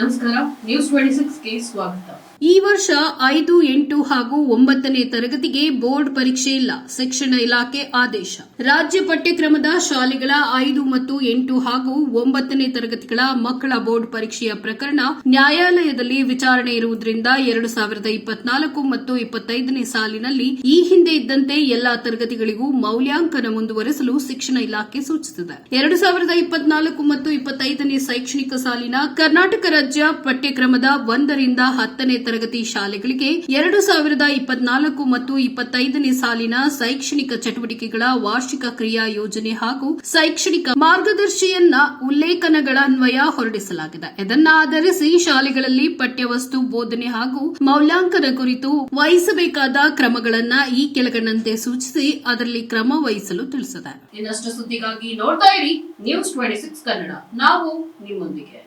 ನಮಸ್ಕಾರ news twenty ಸಿಕ್ಸ್ಗೆ ಸ್ವಾಗತ. ಈ ವರ್ಷ ಐದು, ಎಂಟು ಹಾಗೂ ಒಂಬತ್ತನೇ ತರಗತಿಗೆ ಬೋರ್ಡ್ ಪರೀಕ್ಷೆ ಇಲ್ಲ, ಶಿಕ್ಷಣ ಇಲಾಖೆ ಆದೇಶ. ರಾಜ್ಯ ಪಠ್ಯಕ್ರಮದ ಶಾಲೆಗಳ ಐದು ಮತ್ತು ಎಂಟು ಹಾಗೂ ಒಂಬತ್ತನೇ ತರಗತಿಗಳ ಮಕ್ಕಳ ಬೋರ್ಡ್ ಪರೀಕ್ಷೆಯ ಪ್ರಕರಣ ನ್ಯಾಯಾಲಯದಲ್ಲಿ ವಿಚಾರಣೆ ಇರುವುದರಿಂದ ಎರಡು ಸಾವಿರದ ಇಪ್ಪತ್ನಾಲ್ಕು ಮತ್ತು ಇಪ್ಪತ್ತೈದನೇ ಸಾಲಿನಲ್ಲಿ ಈ ಹಿಂದೆ ಇದ್ದಂತೆ ಎಲ್ಲಾ ತರಗತಿಗಳಿಗೂ ಮೌಲ್ಯಾಂಕನ ಮುಂದುವರೆಸಲು ಶಿಕ್ಷಣ ಇಲಾಖೆ ಸೂಚಿಸಿದೆ. ಎರಡು ಸಾವಿರದ ಇಪ್ಪತ್ನಾಲ್ಕು ಮತ್ತು ಇಪ್ಪತ್ತೈದನೇ ಶೈಕ್ಷಣಿಕ ಸಾಲಿನ ಕರ್ನಾಟಕ ರಾಜ್ಯ ಪಠ್ಯಕ್ರಮದ ಒಂದರಿಂದ ಹತ್ತನೇ ತರಗತಿ ಶಾಲೆಗಳಿಗೆ ಎರಡು ಸಾವಿರದ ಇಪ್ಪತ್ನಾಲ್ಕು ಮತ್ತು ಇಪ್ಪತ್ತೈದನೇ ಸಾಲಿನ ಶೈಕ್ಷಣಿಕ ಚಟುವಟಿಕೆಗಳ ವಾರ್ಷಿಕ ಕ್ರಿಯಾ ಯೋಜನೆ ಹಾಗೂ ಶೈಕ್ಷಣಿಕ ಮಾರ್ಗದರ್ಶಿಯನ್ನ ಉಲ್ಲೇಖನಗಳ ಅನ್ವಯ ಹೊರಡಿಸಲಾಗಿದೆ. ಇದನ್ನ ಆಧರಿಸಿ ಶಾಲೆಗಳಲ್ಲಿ ಪಠ್ಯವಸ್ತು, ಬೋಧನೆ ಹಾಗೂ ಮೌಲ್ಯಾಂಕನ ಕುರಿತು ವಹಿಸಬೇಕಾದ ಕ್ರಮಗಳನ್ನ ಈ ಕೆಳಗಣ್ಣಂತೆ ಸೂಚಿಸಿ ಅದರಲ್ಲಿ ಕ್ರಮ ವಹಿಸಲು ತಿಳಿಸಿದೆ. ಇನ್ನಷ್ಟು ಸುದ್ದಿಗಾಗಿ ನೋಡ್ತಾ ಇರಿ ನ್ಯೂಸ್ ಟ್ವೆಂಟಿ ಸಿಕ್ಸ್ ಕನ್ನಡ ನಾವು ನಿಮ್ಮೊಂದಿಗೆ.